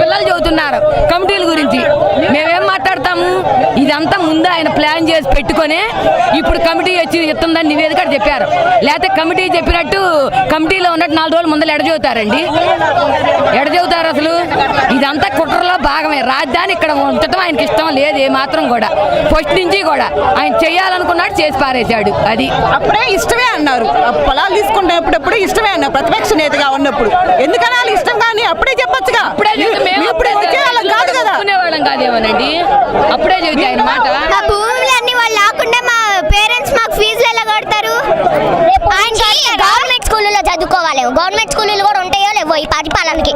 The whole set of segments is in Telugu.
పిల్లలు చదువుతున్నారు కమిటీల గురించి. మేమేం మాట్లాడతాము? ఇదంతా ముందు ఆయన ప్లాన్ చేసి పెట్టుకొని ఇప్పుడు కమిటీ వచ్చి ఇస్తుందని నివేదిక చెప్పారు. లేకపోతే కమిటీ చెప్పినట్టు కమిటీలో ఉన్నట్టు నాలుగు రోజులు ముందర ఎడజవుతారండి ఎడజవుతారు ఎడ అసలు? ఇదంతా కుట్రలో భాగమే. రాజధాని ఇక్కడ ఉంచడం ఆయనకి ఇష్టం లేదు ఏ మాత్రం కూడా. ఫస్ట్ నుంచి కూడా ఆయన చేయాలనుకున్నాడు చేసి పారేశాడు. అది. అప్పుడే ఇష్టమే అన్నారు. పొలాలు తీసుకునేటప్పుడు ఇష్టమే అన్నారు. ప్రతిపక్ష నేతగా ఉన్నప్పుడు. ఎందుకని వాళ్ళు ఇష్టం కానీ అప్పుడే చెప్పచ్చు. అప్పుడే మేము అప్పుడే కాదు కదా? కాదేమోనండి అప్పుడే చెబితే ఆయన మాట. మా భూములన్నీ వాళ్ళు లేకుండా మా పేరెంట్స్ మాకు ఫీజులు ఎలా కడతారు? గవర్నమెంట్ స్కూల్లో చదువుకోవాలి. గవర్నమెంట్ స్కూళ్ళు కూడా ఉంటాయో లేవో ఈ పరిపాలనకి.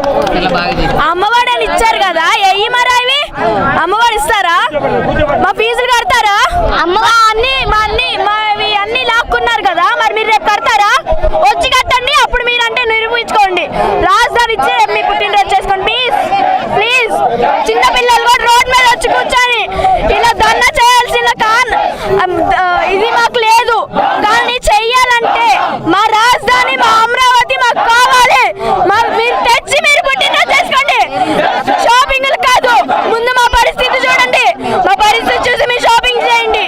అమ్మఒడి ఇచ్చారు కదా ఎయ్యి మరి అవి అమ్మఒడి ఇస్తారా మా ఫీజులు కడతారా అమ్మ అన్ని మా అన్ని మా ఇవి అన్ని లాక్కున్నారు కదా మరి మీరు రేపు కడతారా వచ్చి కట్టండి అప్పుడు మీరంటే నిరూపించుకోండి రాజధాని ఇచ్చి రేపు మీ పుట్టినరోజు చేసుకోండి ప్లీజ్ ప్లీజ్ చిన్న పిల్లలు కూడా రోడ్ మీద వచ్చి కూర్చొని ఇలా దండ చేయాల్సిన కాన్ అమ్, ఆ, ఇది మాకు లేదు కానీ చెయ్యాలంటే మా రాజధాని మా అమరావతి మాకు కావాలి మా మీరు తెచ్చి మీరు పుట్టినరోజు చేసుకోండి షాపింగ్లు కాదు ముందు మా పరిస్థితి చూడండి మా పరిస్థితి చూసి మీరు షాపింగ్ చేయండి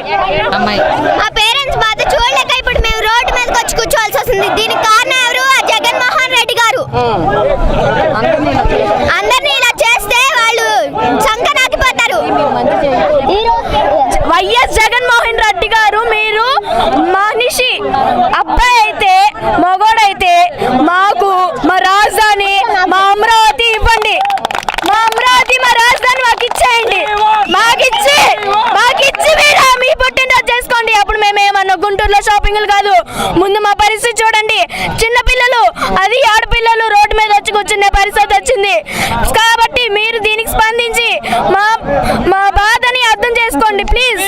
అమ్మాయి మా పేరెంట్స్ బాధ చూడలేక ఇప్పుడు మేము రోడ్డు మీదకి వచ్చి కూర్చోవాల్సి వస్తుంది దీనికి కారణం ఎవరు ఆ జగన్మోహన్ రెడ్డి గారు అందరినీ ఇలా చేస్తే వాళ్ళు సంకనాకిపోతారు వైఎస్ జగన్మోహన్ రెడ్డి గారు మీరు మనిషి అబ్బాయి అయితే మగోడైతే మాకు మా రాజధాని మా అమరావతి ఇవ్వండి మా అమరావతి మా రాజధాని మాకు ఇచ్చేయండి మాకిచ్చి మాకిచ్చి మీరు మీ పుట్టినరోజు చేసుకోండి అప్పుడు మేము ఏమన్నా గుంటూరులో షాపింగ్లు కాదు. ముందు మా పరిస్థితి చూడండి. చిన్న పిల్లలు అది ఆడపిల్లలు రోడ్డు మీద వచ్చి కూర్చునే పరిస్థితి వచ్చింది. కాబట్టి మీరు దీనికి స్పందించి మా మా బాధని అర్థం చేసుకోండి ప్లీజ్